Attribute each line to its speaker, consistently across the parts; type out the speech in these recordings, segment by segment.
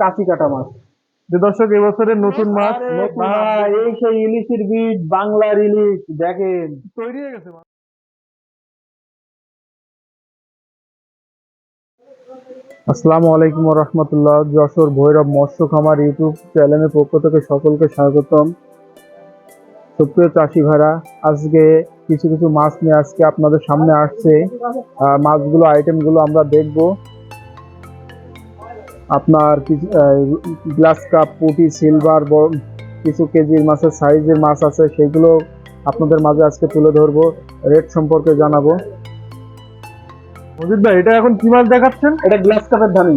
Speaker 1: কাঁচি কাটা মাছ।
Speaker 2: যে দর্শক এবছরের নতুন মাছ
Speaker 1: এই সেই ইলিশের বীজ বাংলার ইলিশ দেখেন।
Speaker 2: তৈরি হয়ে গেছে মাছ।
Speaker 1: আসসালামু আলাইকুম রহমতুল্লাহ যশোর ভৈরব মৎস্য খামার ইউটিউব চ্যানেলের পক্ষ থেকে সকলকে স্বাগতম। সুপ্রিয় চাষি ভাড়া আজকে কিছু কিছু মাছ নিয়ে আজকে আপনাদের সামনে আসছে। মাছগুলো আইটেমগুলো আমরা দেখব। আপনার গ্লাস কাপ পুটি সিলভার কিছু কেজির মাছের সাইজের মাছ আছে সেগুলো আপনাদের মাঝে আজকে তুলে ধরবো রেট সম্পর্কে জানাব।
Speaker 2: মজিদ ভাই এটা এখন কি মাছ দেখাচ্ছেন?
Speaker 1: এটা গ্লাস কাপের ধানি।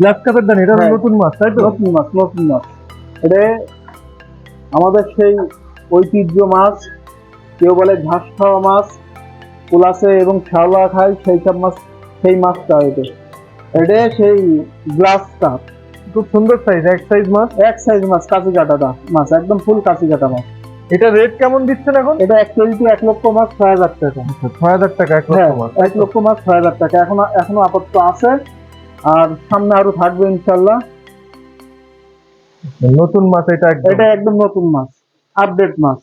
Speaker 2: গ্লাস কাপের দান এটা
Speaker 1: হ্যাঁ।
Speaker 2: নতুন মাছ তাই তো?
Speaker 1: নতুন মাছ নতুন মাছ। এটা আমাদের সেই ঐতিহ্য মাছ কেউ বলে ঘাস খাওয়া মাছ কুলাসে এবং শ্যাওলা খায় সেই সব মাছ সেই মাছটা এটা। এটা সেই গ্লাস কাপ
Speaker 2: খুব সুন্দর সাইজ এক সাইজ মাছ?
Speaker 1: এক সাইজ মাছ কাঁচি কাটাটা মাছ একদম ফুল কাঁচি কাটা মাছ।
Speaker 2: এটা রেট কেমন দিচ্ছেন এখন?
Speaker 1: এটা এক কেজিতে এক লক্ষ মাছ ছয় হাজার টাকা।
Speaker 2: ছয় হাজার টাকা এক
Speaker 1: হ্যাঁ
Speaker 2: লক্ষ মাছ।
Speaker 1: এক লক্ষ মাছ ছয় হাজার টাকা। এখনও এখনও আপাতত আছে। আর সামনে আরও থাকবে ইনশাল্লাহ।
Speaker 2: নতুন মাছ এটা
Speaker 1: এটা একদম নতুন মাছ আপডেট মাছ।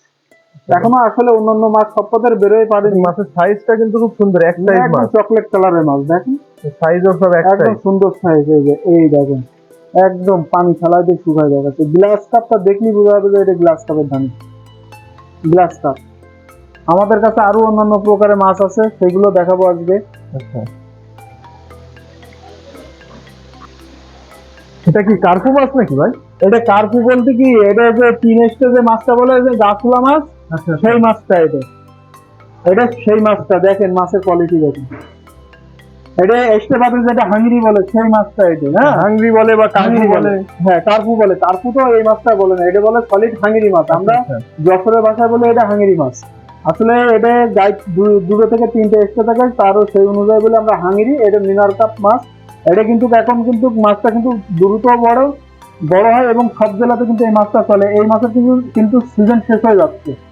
Speaker 1: এখনও আসলে অন্যান্য মাছ সপ্তাহের বেরোয় পারেনি।
Speaker 2: মাছের সাইজটা কিন্তু খুব সুন্দর এক সাইজ মাছ।
Speaker 1: চকলেট কালারের মাছ দেখেন?
Speaker 2: সাইজও সব এক
Speaker 1: একদম
Speaker 2: সাইজ
Speaker 1: সুন্দর সাইজ এই যে এই দেখেন। একদম পানি ফেলায় দিয়ে শুকায় দেখাচ্ছে। গ্লাস কাপটা দেখলেই বোঝা যাবে যে এটা গ্লাস কাপের ধানি। গ্লাস কাপ আমাদের কাছে আরও অন্যান্য প্রকারের মাছ আছে সেগুলো দেখাবো আজকে।
Speaker 2: আচ্ছা। এটা কি কার্পু মাছ নাকি ভাই?
Speaker 1: এটা কার্পু বলতে কি এটা যে তিন স্টেজে মাছটা বলে যে গাছুলা মাছ?
Speaker 2: আচ্ছা
Speaker 1: সেই মাছটা এটা। এটা সেই মাছটা দেখেন মাছের কোয়ালিটি দেখেন। এটা এস্টেবাদে যেটা হাঙ্গরি বলে সেই মাছটা এটা হ্যাঁ?
Speaker 2: হাঙ্গরি বলে বা বলে।
Speaker 1: হ্যাঁ কার্পু বলে। কার্পু তো এই মাছটা বলে না এটা বলে সলিড হাঙ্গরি মাছ। আমরা
Speaker 2: আচ্ছা,
Speaker 1: ভাষায় বলে এটা হাঙ্গরি মাছ। আসলে এটা গাই দুটো থেকে তিনটে এক্সট্রা থাকে তারও সেই অনুযায়ী বলে আমরা হাঙ্গরি এটা মিনার কাপ মাছ। এটা কিন্তু এখন কিন্তু মাছটা কিন্তু দ্রুত বড় বড় হয় এবং সব জেলাতে কিন্তু এই মাছটা চলে। এই মাছের কিন্তু কিন্তু সিজন শেষ হয়ে যাচ্ছে।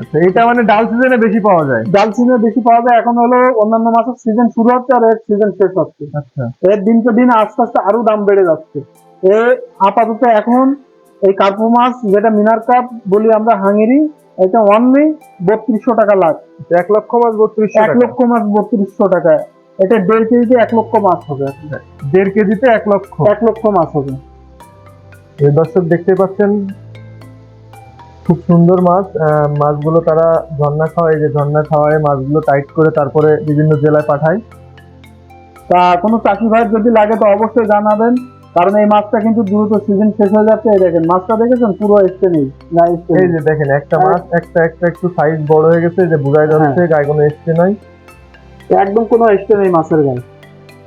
Speaker 2: আচ্ছা এটা মানে ডাল সিজনে বেশি পাওয়া যায়?
Speaker 1: ডাল সিজনে বেশি পাওয়া যায়। এখন হলো অন্যান্য মাছের সিজন শুরু হচ্ছে আর এর সিজন শেষ হচ্ছে।
Speaker 2: আচ্ছা।
Speaker 1: এর দিনকে দিন আস্তে আস্তে আরও দাম বেড়ে যাচ্ছে। এ আপাতত এখন এই কার্পু মাছ যেটা মিনার কাপ বলি আমরা হাঙ্গেরি এটা অনলি বত্রিশশো টাকা লাখ।
Speaker 2: এক লক্ষ মাছ বত্রিশ
Speaker 1: এক লক্ষ মাছ বত্রিশশো টাকা। এটা দেড় কেজিতে এক লক্ষ মাছ হবে
Speaker 2: দেড় কেজিতে এক লক্ষ।
Speaker 1: এক লক্ষ মাছ হবে।
Speaker 2: দর্শক দেখতে পাচ্ছেন খুব সুন্দর মাছ। মাছগুলো তারা ঝর্ণা খাওয়ায় যে ঝর্ণা খাওয়ায় মাছগুলো টাইট করে তারপরে বিভিন্ন জেলায় পাঠায়।
Speaker 1: তা কোনো চাষি ভাইয়ের যদি লাগে তো অবশ্যই জানাবেন কারণ এই মাছটা কিন্তু দ্রুত সিজন শেষ হয়ে যাচ্ছে। এই দেখেন মাছটা দেখেছেন? পুরো নেই না
Speaker 2: এই যে দেখেন একটা মাছ একটা একটা একটু সাইজ বড় হয়ে গেছে যে বোঝাই যাচ্ছে গায়ে কোনো এসছে নাই।
Speaker 1: একদম কোনো এসছে নেই মাছের গায়ে।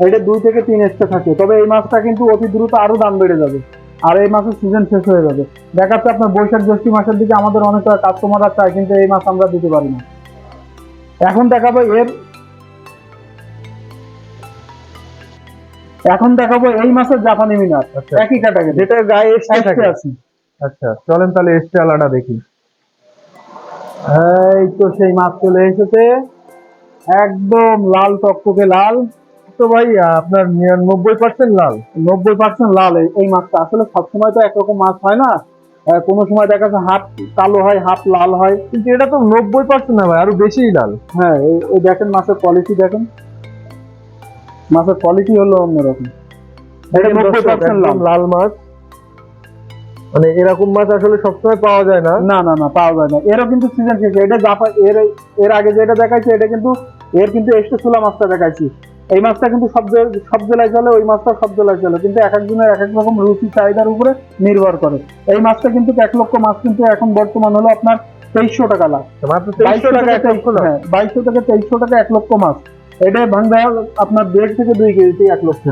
Speaker 1: এটা দুই থেকে তিন এসছে থাকে তবে এই মাছটা কিন্তু অতি দ্রুত আরও দাম বেড়ে যাবে। আর এই মাছের সিজন শেষ হয়ে যাবে। দেখাচ্ছে আপনার বৈশাখ জ্যৈষ্ঠ মাসের দিকে আমাদের অনেক কাস্টমাররা চায় কিন্তু এই মাছ আমরা দিতে পারি না। এখন দেখাবো এর এখন দেখাবো এই মাছের জাপানি মিনার
Speaker 2: আচ্ছা।
Speaker 1: একই ক্যাটাগরি
Speaker 2: যেটা গায়ে থাকে।
Speaker 1: আছে।
Speaker 2: আচ্ছা চলেন তাহলে এসছে আলাদা দেখি।
Speaker 1: এই তো সেই মাছ চলে এসেছে। একদম লাল টকটকে লাল।
Speaker 2: তো ভাই আপনার নিরানব্বই পার্সেন্ট লাল।
Speaker 1: নব্বই পার্সেন্ট লাল এই- মাছটা। আসলে সবসময় তো একরকম মাছ হয় না। কোনো সময় দেখা যাচ্ছে হাফ কালো হয় হাফ লাল হয়।
Speaker 2: কিন্তু এটা তো নব্বই পার্সেন্ট না ভাই আরও বেশিই লাল।
Speaker 1: হ্যাঁ এই- এই দেখেন মাছের কোয়ালিটি দেখেন। মাছের কোয়ালিটি হলো অন্যরকম। এটা নব্বই পার্সেন্ট লাল
Speaker 2: লাল মাছ। মানে এরকম মাছ আসলে সবসময় পাওয়া যায় না।
Speaker 1: না না না পাওয়া যায় না। এরও কিন্তু সিজন শেষ। এটা জাপা এর এর আগে যেটা দেখাইছে এটা কিন্তু এর কিন্তু এক্সট্রা চুলা মাছটা দেখাইছি। এই মাছটা কিন্তু সব সব জেলায় চলে ওই মাছটা সব জেলায় চলে কিন্তু এক একজনের এক এক রকম রুচি চাহিদার উপরে নির্ভর করে। এই মাছটা কিন্তু এক লক্ষ মাছ কিন্তু এখন বর্তমান হলো আপনার তেইশশো টাকা লাখ।
Speaker 2: তেইশশো টাকা
Speaker 1: হ্যাঁ বাইশশো থেকে তেইশশো টাকা এক লক্ষ মাছ। এটা ভাঙবে আপনার দেড় থেকে দুই কেজিতে এক লক্ষ।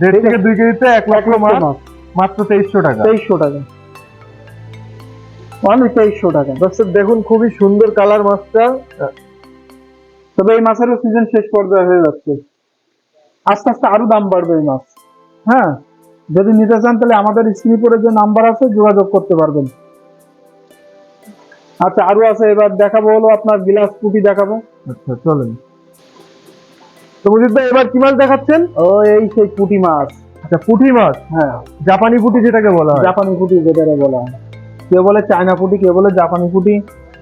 Speaker 2: দেড় থেকে দুই কেজিতে এক লক্ষ মাছ
Speaker 1: মাছ।
Speaker 2: মাত্র তেইশশো টাকা।
Speaker 1: তেইশশো টাকা। অনলি তেইশশো টাকা।
Speaker 2: দর্শক দেখুন খুবই সুন্দর কালার মাছটা।
Speaker 1: তবে এই মাছেরও সিজন শেষ পর্যায়ে হয়ে যাচ্ছে। আস্তে আস্তে আরও দাম বাড়বে এই মাছ। হ্যাঁ যদি নিতে চান তাহলে আমাদের স্ক্রিপরে যে নাম্বার আছে যোগাযোগ করতে পারবেন। আচ্ছা আরও আছে এবার দেখাবো হলো আপনার গিলাস পুটি দেখাবো।
Speaker 2: আচ্ছা চলেন। তো মুজিদ ভাই এবার কি মাছ দেখাচ্ছেন?
Speaker 1: ও এই সেই পুটি মাছ।
Speaker 2: আচ্ছা পুঁটি মাছ?
Speaker 1: হ্যাঁ।
Speaker 2: জাপানি পুঁটি যেটাকে বলা হয়।
Speaker 1: জাপানি পুঁটি যেটা বলা হয়। কেউ বলে চায়না পুঁটি কেউ বলে জাপানি পুঁটি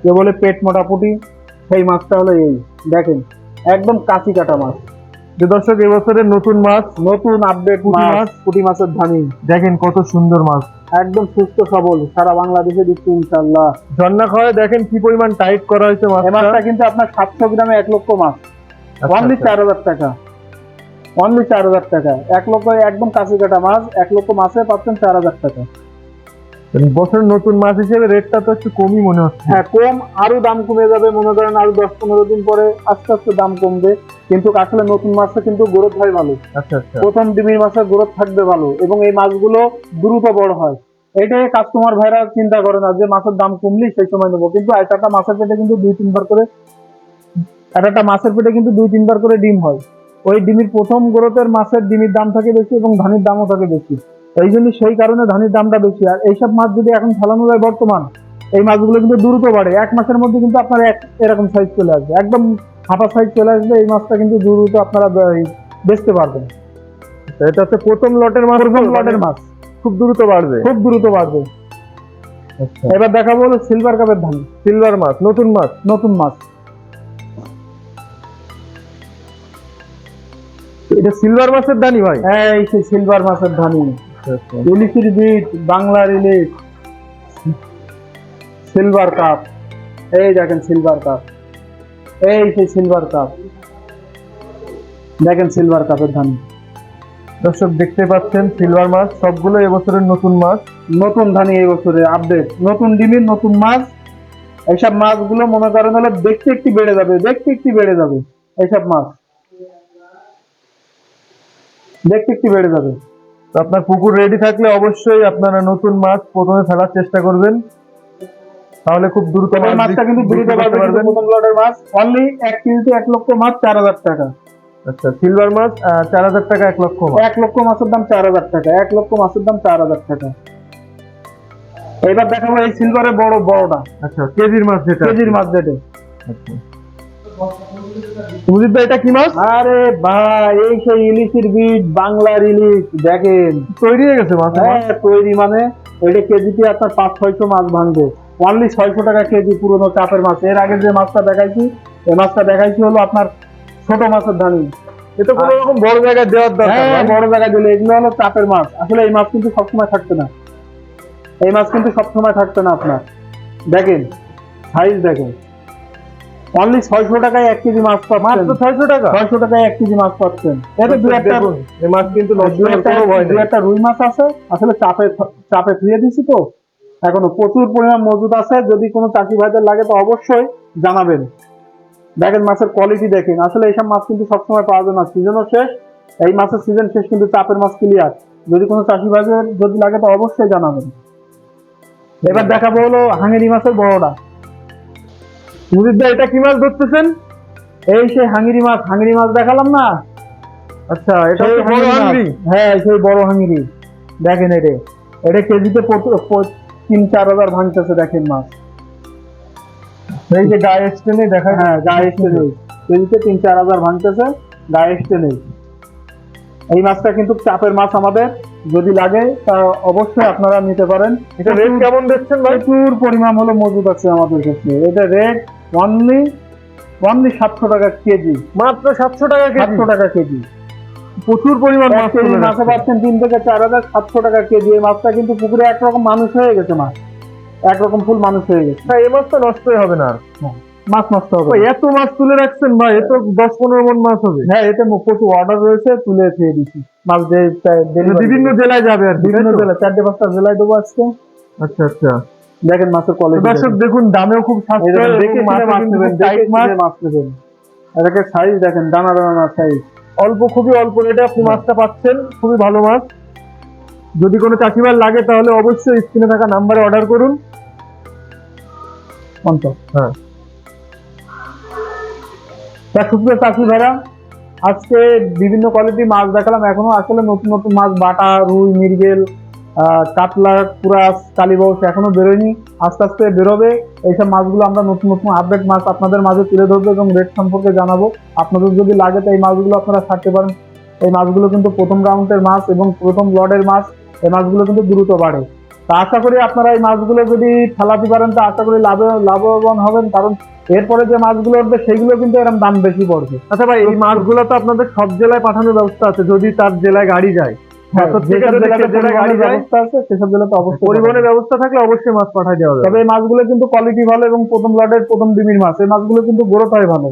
Speaker 1: কেউ বলে পেট মোটা পুঁটি সেই মাছটা হলো এই। দেখেন একদম কাঁচি কাটা মাছ।
Speaker 2: যে দর্শক এবছরের নতুন মাছ
Speaker 1: নতুন আপডেট
Speaker 2: পুঁটি
Speaker 1: মাছ।
Speaker 2: মাছ।
Speaker 1: পুঁটি মাছের ধানি।
Speaker 2: দেখেন কত সুন্দর মাছ।
Speaker 1: একদম সুস্থ সবল সারা বাংলাদেশে দিচ্ছি ইনশাল্লাহ
Speaker 2: ঝর্ণা খাওয়ায় দেখেন কি পরিমাণ টাইট করা হয়েছে
Speaker 1: এই
Speaker 2: মাছটা
Speaker 1: কিন্তু আপনার সাতশো গ্রামে এক লক্ষ মাছ।
Speaker 2: আচ্ছা,
Speaker 1: অনলি
Speaker 2: আচ্ছা।
Speaker 1: চার হাজার টাকা। অনলি চার হাজার টাকা। এক লক্ষ একদম কাঁচি কাটা মাছ এক লক্ষ মাছে পাচ্ছেন চার হাজার টাকা।
Speaker 2: বছরের নতুন মাছ হিসেবে রেটটা তো একটু কমই মনে হচ্ছে।
Speaker 1: হ্যাঁ কম আরও দাম কমে যাবে মনে করেন আরও দশ পনেরো দিন পরে আস্তে আস্তে দাম কমবে। কিন্তু আসলে নতুন মাছটা কিন্তু গ্রোথ হয় ভালো।
Speaker 2: আচ্ছা আচ্ছা।
Speaker 1: প্রথম ডিমির মাছের গ্রোথ থাকবে ভালো এবং এই মাছগুলো দ্রুত বড় হয়। এটাই কাস্টমার ভাইরা চিন্তা করে না যে মাছের দাম কমলেই সেই সময় নেব। কিন্তু একটা মাছের পেটে কিন্তু দুই তিনবার করে একটা মাছের পেটে কিন্তু দুই তিনবার করে ডিম হয়। ওই ডিমের প্রথম গ্রোথের মাছের ডিমের দাম থাকে বেশি এবং ধানের দামও থাকে বেশি। এই জন্য সেই কারণে ধানের দামটা বেশি। আর এইসব মাছ যদি এখন ফেলানো যায় বর্তমান এই মাছগুলো কিন্তু দ্রুত বাড়ে। এক মাসের মধ্যে কিন্তু আপনার এক- এরকম সাইজ চলে আসবে। একদম হাফা সাইজ চলে আসবে এই মাছটা কিন্তু দ্রুত আপনারা বেচতে পারবেন।
Speaker 2: এটা হচ্ছে প্রথম লটের মাছ
Speaker 1: প্রথম লটের মাছ।
Speaker 2: খুব দ্রুত বাড়বে।
Speaker 1: খুব দ্রুত বাড়বে।
Speaker 2: আচ্ছা।
Speaker 1: এবার দেখাবো হলো সিলভার কাপের ধান।
Speaker 2: সিলভার মাছ নতুন মাছ।
Speaker 1: নতুন মাছ।
Speaker 2: এটা সিলভার মাছের দানি ভাই।
Speaker 1: হ্যাঁ এই সেই সিলভার মাছের ধানি ইলিশির বিট বাংলার ইলিশ সিলভার কাপ এই দেখেন সিলভার কাপ এই সেই সিলভার কাপ দেখেন সিলভার কাপের ধানি।
Speaker 2: দর্শক দেখতে পাচ্ছেন সিলভার মাছ সবগুলো এবছরের নতুন মাছ।
Speaker 1: নতুন ধানি এই বছরে আপডেট নতুন ডিমের নতুন মাছ। এইসব মাছগুলো মনে করেন হলে দেখতে একটু বেড়ে যাবে দেখতে একটু বেড়ে যাবে। এইসব মাছ। দেখতে একটু বেড়ে যাবে।
Speaker 2: আপনার পুকুর রেডি থাকলে অবশ্যই আপনারা নতুন মাছ প্রথমে ফেলার চেষ্টা করবেন। তাহলে খুব দ্রুত
Speaker 1: মাছটা কিন্তু দ্রুত পারবে
Speaker 2: পারবেন।
Speaker 1: মাছ অনলি এক কেজিতে এক লক্ষ মাছ চার হাজার টাকা।
Speaker 2: আচ্ছা সিলভার মাছ চার হাজার টাকা এক লক্ষ মাছ।
Speaker 1: এক লক্ষ মাছের দাম চার হাজার টাকা এক লক্ষ মাছের দাম চার হাজার টাকা। এবার দেখাবো এই সিলভারের বড় বড়টা।
Speaker 2: আচ্ছা কেজির মাছ যেটা
Speaker 1: কেজির মাছ যেটা।
Speaker 2: আচ্ছা। সুজিত ভাই এটা কি মাছ?
Speaker 1: আরে ভাই এই সেই ইলিশের বীজ বাংলার ইলিশ দেখেন।
Speaker 2: তৈরি হয়ে গেছে মাছ
Speaker 1: হ্যাঁ তৈরি মানে এটা কেজিতে আপনার পাঁচ ছয়শো মাছ ভাঙবে। অনলি ছয়শো টাকা কেজি পুরোনো চাপের মাছ। এর আগে যে মাছটা দেখাইছি এই মাছটা দেখাইছি হলো আপনার ছোট মাছের ধানি।
Speaker 2: এটা কোনো রকম বড় জায়গায় দেওয়ার দরকার
Speaker 1: হ্যাঁ বড় জায়গায় দিলে এগুলো হলো চাপের মাছ। আসলে এই মাছ কিন্তু সবসময় থাকবে না। এই মাছ কিন্তু সবসময় থাকবে না আপনার। দেখেন সাইজ দেখেন। অনলি ছয়শো টাকায় এক কেজি মাছ পাচ্ছেন।
Speaker 2: মাত্র ছয়শো টাকা?
Speaker 1: ছয়শো টাকায় এক কেজি মাছ পাচ্ছেন। এটা দু একটা
Speaker 2: এই মাছ কিন্তু
Speaker 1: দু একটা রুই মাছ আছে আসলে চাপে চাপে ধুয়ে দিছি তো। এখনও প্রচুর পরিমাণ মজুদ আছে। যদি কোনো চাষি ভাইদের লাগে তো অবশ্যই জানাবেন। দেখেন মাছের কোয়ালিটি দেখেন। আসলে এইসব মাছ কিন্তু সবসময় পাওয়া যায় না। সিজনও শেষ। এই মাছের সিজন শেষ কিন্তু চাপের মাছ ক্লিয়ার যদি কোনো চাষি ভাইদের যদি লাগে তো অবশ্যই জানাবেন। এবার দেখাবো হলো হাঙ্গেরি মাছের বড়টা।
Speaker 2: এটা কি মাছ ধরতেছেন?
Speaker 1: এই সেই হাঙ্গিরি মাছ হাঙ্গিরি মাছ দেখালাম না?
Speaker 2: আচ্ছা এটা বড়
Speaker 1: হাঙ্গিরি হ্যাঁ সেই বড় হাঙ্গিরি। দেখেন এটা। এটা কেজিতে তিন চার হাজার ভাঙতেছে দেখেন মাছ।
Speaker 2: এই যে গায়ে স্টেনে দেখা
Speaker 1: হ্যাঁ গায়ে কেজিতে তিন চার হাজার ভাঙতেছে গায়ে এই। মাছটা কিন্তু চাপের মাছ আমাদের। যদি লাগে তা অবশ্যই আপনারা নিতে পারেন।
Speaker 2: এটা রেট কেমন দেখছেন ভাই?
Speaker 1: প্রচুর পরিমাণ হলো মজুদ আছে আমাদের কাছে। এটা রেট অনলি অনলি সাতশো টাকা কেজি।
Speaker 2: মাত্র সাতশো টাকা
Speaker 1: সাতশো টাকা কেজি।
Speaker 2: প্রচুর পরিমাণ মাছ
Speaker 1: মাছে পাচ্ছেন তিন থেকে চার হাজার সাতশো টাকা কেজি। এই মাছটা কিন্তু পুকুরে একরকম মানুষ হয়ে গেছে মাছ। একরকম ফুল মানুষ হয়ে গেছে।
Speaker 2: এই মাছ তো নষ্টই হবে না
Speaker 1: মাছ নষ্ট হবে
Speaker 2: এত মাছ তুলে রাখছেন ভাই এত দশ পনেরো মন মাছ হবে।
Speaker 1: হ্যাঁ এতে প্রচুর অর্ডার রয়েছে তুলে খেয়ে দিচ্ছি। মাছ
Speaker 2: বিভিন্ন জেলায় যাবে আর
Speaker 1: বিভিন্ন
Speaker 2: তাই তো?
Speaker 1: জেলা চারটে পাঁচটা জেলায় দেবো আজকে।
Speaker 2: আচ্ছা আচ্ছা।
Speaker 1: দেখেন মাছের কোয়ালিটি
Speaker 2: দর্শক দেখুন। দামেও খুব সাশ্রয়
Speaker 1: দেখে মাছ নেবেন
Speaker 2: tight মাছ
Speaker 1: মাছ নেবেন এটাকে সাইজ দেখেন দানা দানা সাইজ
Speaker 2: অল্প খুবই অল্প রেটে আপনি মাছটা পাচ্ছেন খুবই ভালো মাছ যদি কোনো চাষিবার লাগে তাহলে অবশ্যই স্ক্রিনে থাকা নাম্বারে অর্ডার করুন। হ্যাঁ।
Speaker 1: সুপ্রিয় চাষি ভাইরা আজকে বিভিন্ন কোয়ালিটি মাছ দেখালাম এখনও আসলে নতুন নতুন মাছ বাটা রুই মৃগেল আহ, কাতলা, কুরাস কালীবস এখনও বেরোয়নি। আস্তে আস্তে বেরোবে। এইসব মাছগুলো আমরা নতুন নতুন আপডেট মাছ আপনাদের মাঝে তুলে ধরবো এবং রেট সম্পর্কে জানাব। আপনাদের যদি লাগে তো এই মাছগুলো আপনারা ছাড়তে পারেন। এই মাছগুলো কিন্তু প্রথম রাউন্ডের মাছ এবং প্রথম লটের মাছ। এই মাছগুলো কিন্তু দ্রুত বাড়ে। তা আশা করি আপনারা এই মাছগুলো যদি ফেলাতে পারেন, তা আশা করি লাভে, লাভবান হবেন। কারণ এরপরে যে মাছগুলো উঠবে সেগুলো কিন্তু এরকম দাম বেশি পড়বে।
Speaker 2: আচ্ছা ভাই, এই মাছগুলো তো আপনাদের সব জেলায় পাঠানোর ব্যবস্থা আছে। যদি তার জেলায় গাড়ি যায়
Speaker 1: হ্যাঁ, পরিবহনের ব্যবস্থা
Speaker 2: থাকলে অবশ্যই মাছ পাঠায় দেওয়া যাবে।
Speaker 1: তবে এই মাছগুলো কিন্তু কোয়ালিটি ভালো এবং প্রথম লটের প্রথম ডিমির মাছ। এই মাছগুলো কিন্তু গ্রোথ হয় ভালো।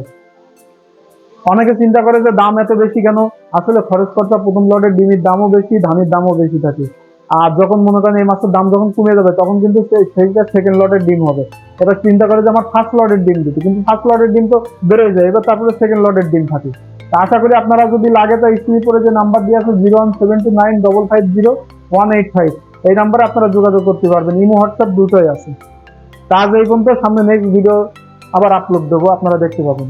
Speaker 1: অনেকে চিন্তা করে যে দাম এত বেশি কেন? আসলে খরচ খরচা প্রথম লটের ডিমির দামও বেশি ধানের দামও বেশি থাকে। আর যখন মনে করেন এই মাছের দাম যখন কমে যাবে তখন কিন্তু সেইটা সেকেন্ড লটের ডিম হবে। এবার চিন্তা করে যে আমার ফার্স্ট লটের ডিম দিতে। কিন্তু ফার্স্ট লটের ডিম তো বেড়ে যায়, এবার তারপরে সেকেন্ড লটের ডিম থাকে। তা আশা করি আপনারা যদি লাগে তো স্ক্রিনে পরে যে নাম্বার দিয়ে আছে zero one seven two nine double five zero one eight five এই নাম্বারে আপনারা যোগাযোগ করতে পারবেন। ইমো, হোয়াটসঅ্যাপ দুটোই আছে। আজ এই পর্যন্ত, সামনে নেক্সট ভিডিও আবার আপলোড দেবো, আপনারা দেখতে পাবেন।